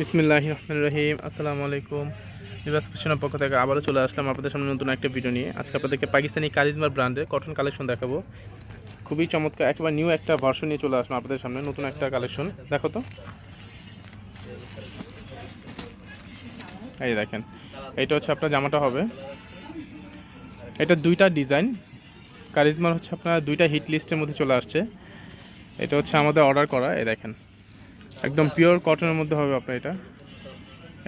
বিসমিল্লাহ রহমান রহিম। আসসালামু আলাইকুম। নিবাস ফ্যাশনের পক্ষ থেকে আবারও চলে আসলাম আপনাদের সামনে নতুন একটা ভিডিও নিয়ে। আজকে আপনাদেরকে পাকিস্তানি কারিজমার ব্র্যান্ডের কটন কালেকশন দেখাবো। খুবই চমৎকার, একেবারে নিউ একটা ভার্সন নিয়ে চলে আসলাম আপনাদের সামনে, নতুন একটা কালেকশন দেখো তো। এই দেখেন এটা হচ্ছে আপনার জামাটা হবে। এটা দুইটা ডিজাইন কারিজমার হচ্ছে আপনার দুইটা হিট লিস্টের মধ্যে চলে আসছে। এটা হচ্ছে আমাদের অর্ডার করা, এই দেখেন। একদম পিওর কটনের মধ্যে হবে আপনার এটা।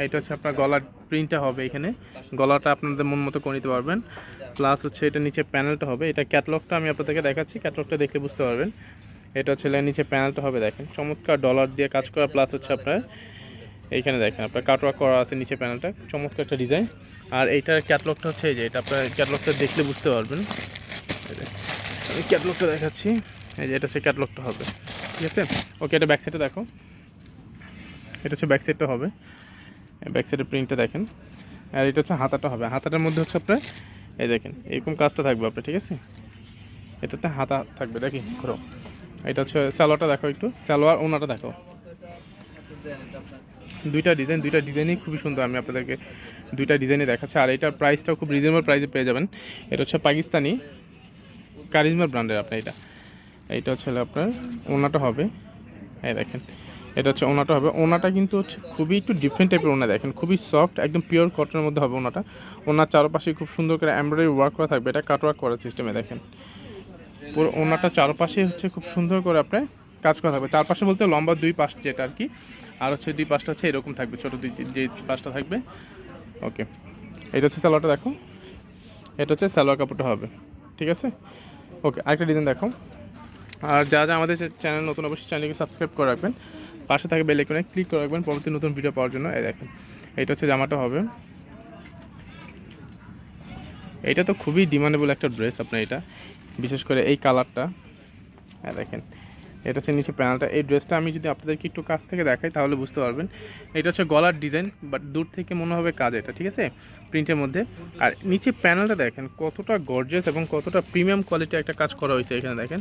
এইটা হচ্ছে আপনার গলার প্রিন্টটা হবে এখানে। গলাটা আপনাদের মন মতো করে নিতে পারবেন। প্লাস হচ্ছে এটা নিচে প্যানেলটা হবে। এটা ক্যাটলগটা আমি আপনাদেরকে দেখাচ্ছি। ক্যাটলগটা দেখলে বুঝতে পারবেন। এটা হচ্ছে নিচে প্যানেলটা হবে, দেখেন। চমৎকার ডলার দিয়ে কাজ করা প্লাস হচ্ছে আপনার এইখানে দেখেন, আপনার কাটওয়ার্ক করা আছে নিচে প্যানেলটা চমৎকার একটা ডিজাইন আর এইটার ক্যাটলগটা হচ্ছে এই যে, এটা আপনার ক্যাটলগটা দেখলে বুঝতে পারবেন। আমি ক্যাটলগটা দেখাচ্ছি। এই যে, এটা হচ্ছে ক্যাটলগটা হবে। ঠিক আছে? ওকে এটা ব্যাক সাইডে দেখো। এটা হচ্ছে ব্যাক সাইডটা হবে। ব্যাক সাইডের প্রিন্টটা দেখেন। আর এটা হচ্ছে হাতাটা হবে। হাতাটার মধ্যে হচ্ছে আপনার, এই দেখেন, এরকম কাজটা থাকবে আপনার, ঠিক আছে? এটাতে হাতা থাকবে, দেখি ঘোরো এটা হচ্ছে স্যালোয়ারটা দেখো একটু। স্যালোয়ার ওনাটা দেখো দুইটা ডিজাইন দুইটা ডিজাইনই খুবই সুন্দর। আমি আপনাদেরকে দুইটা ডিজাইনে দেখাচ্ছি। আর এটার প্রাইসটাও খুব রিজনেবল প্রাইসে পেয়ে যাবেন। এটা হচ্ছে পাকিস্তানি কারিজমা ব্র্যান্ডের আপনার এটা। এইটা হচ্ছে আপনার, ওনাটা হবে। এই দেখেন। এটা হচ্ছে ওনাটা হবে। ওনাটা কিন্তু হচ্ছে খুবই একটু ডিফারেন্ট টাইপের ওনা দেখেন, খুবই সফট একদম পিওর কটনের মধ্যে হবে ওনাটা। ওনার চারপাশে খুব সুন্দর করে এমব্রয়ডারি ওয়ার্ক করা থাকবে, এটা কাটওয়ার্ক করার সিস্টেমে দেখেন। পুরো ওনাটা চারপাশে হচ্ছে খুব সুন্দর করে আপনার কাজ করা থাকবে। চারপাশে বলতে লম্বা দুই পাশ যেটা আর কি, আর হচ্ছে দুই পাশটা হচ্ছে এরকম থাকবে, ছোটো দুই যে পাশটা থাকবে। ওকে এটা হচ্ছে সালোয়ারটা দেখো। এটা হচ্ছে সালোয়ার কাপড়টা হবে, ঠিক আছে? ওকে আরেকটা ডিজাইন দেখো। আর যা যা আমাদের চ্যানেল নতুন, অবশ্যই চ্যানেলকে সাবস্ক্রাইব করে রাখবেন। পাশে থাকে বেল আইকনে ক্লিক করে রাখবেন, পরবর্তী নতুন ভিডিও পাওয়ার জন্য। এই দেখেন এটা হচ্ছে জামাটা হবে। এটা তো খুবই ডিমান্ডেবল একটা ড্রেস আপনার এটা। বিশেষ করে এই কালারটা হ্যাঁ দেখেন, এটা হচ্ছে নিচে প্যানেলটা এই ড্রেসটা আমি যদি আপনাদেরকে একটু কাছ থেকে দেখাই, তাহলে বুঝতে পারবেন। এটা হচ্ছে গলার ডিজাইন বাট দূর থেকে মনে হবে কাজ এটা, ঠিক আছে? প্রিন্টের মধ্যে। আর নিচে প্যানেলটা দেখেন, কতটা গর্জিয়াস এবং কতটা প্রিমিয়াম কোয়ালিটির একটা কাজ করা হয়েছে এখানে, দেখেন।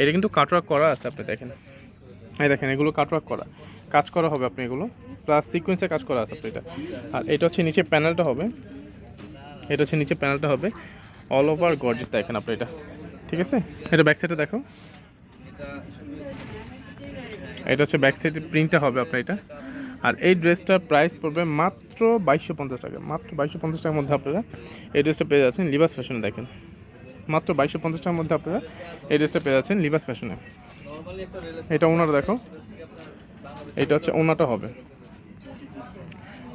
এটা কিন্তু কাটওয়ার্ক করা আছে, আপনি দেখেন। এই দেখেন, এগুলো কাটওয়ার্ক করা। কাজ করা হবে আপনি এগুলো। প্লাস সিকোয়েন্সে কাজ করা আছে আপনি এটা। আর এটা হচ্ছে নিচে প্যানেলটা হবে। এটা হচ্ছে নিচে প্যানেলটা হবে। অল ওভার গর্জিয়াস দেখেন আপনি এটা। ঠিক আছে? এটা ব্যাক সাইডে দেখো। এটা হচ্ছে ব্যাক সাইডে প্রিন্টটা হবে আপনার এটা। আর এই ড্রেসটার প্রাইস পড়বে মাত্র বাইশশো পঞ্চাশ টাকা। মাত্র বাইশশো পঞ্চাশ টাকার মধ্যে আপনারা এই ড্রেসটা পেয়ে যাচ্ছেন লিবাস ফ্যাশনে দেখেন। মাত্র বাইশশো পঞ্চাশ টাকার মধ্যে আপনারা এই ড্রেসটা পেয়ে যাচ্ছেন লিবাস ফ্যাশনে এটা ওনার দেখো। এটা হচ্ছে ওনাটা হবে।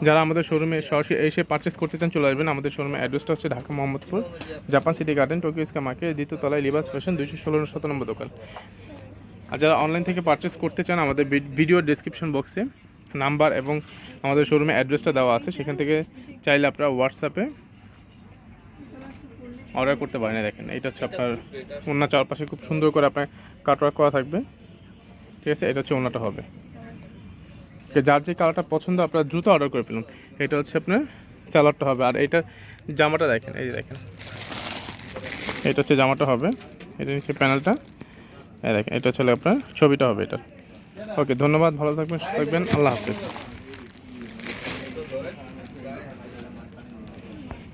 যারা আমাদের শোরুমে সরাসরি এসে পারচেস করতে চান, চলে আসবেন। আমাদের শোরুমে অ্যাড্রেসটা হচ্ছে Dhaka Mohammadpur, Japan city garden Tokyo ইস্কা market দ্বিতীয় তলায় লিবাস ফ্যাশন দুইশো ষোলো শত নম্বর দোকান। আর যারা অনলাইন থেকে পারচেস করতে চান, আমাদের ভিডিও ডিসক্রিপশন বক্সে নাম্বার এবং আমাদের শোরুমে অ্যাড্রেসটা দেওয়া আছে। সেখান থেকে চাইলে আপনারা হোয়াটসঅ্যাপে অর্ডার করতে পারেন দেখেন। এটা হচ্ছে আপনার ওনার চারপাশে খুব সুন্দর করে আপনার কাটওয়ার্ক করা থাকবে। ঠিক আছে, এটা হচ্ছে ওনাটা হবে। যার যে কালারটা পছন্দ, আপনার দ্রুত অর্ডার করে ফেলুন। এটা হচ্ছে আপনার স্যালাডটা হবে। আর এটা জামাটা দেখেন, এই যে দেখেন। এটা হচ্ছে জামাটা হবে। এটা হচ্ছে প্যানেলটা দেখেন, এটা হচ্ছে আপনার ছবিটা হবে এটা। ওকে, ধন্যবাদ, ভালো থাকবেন, সুস্থ থাকবেন। আল্লাহ হাফিজ।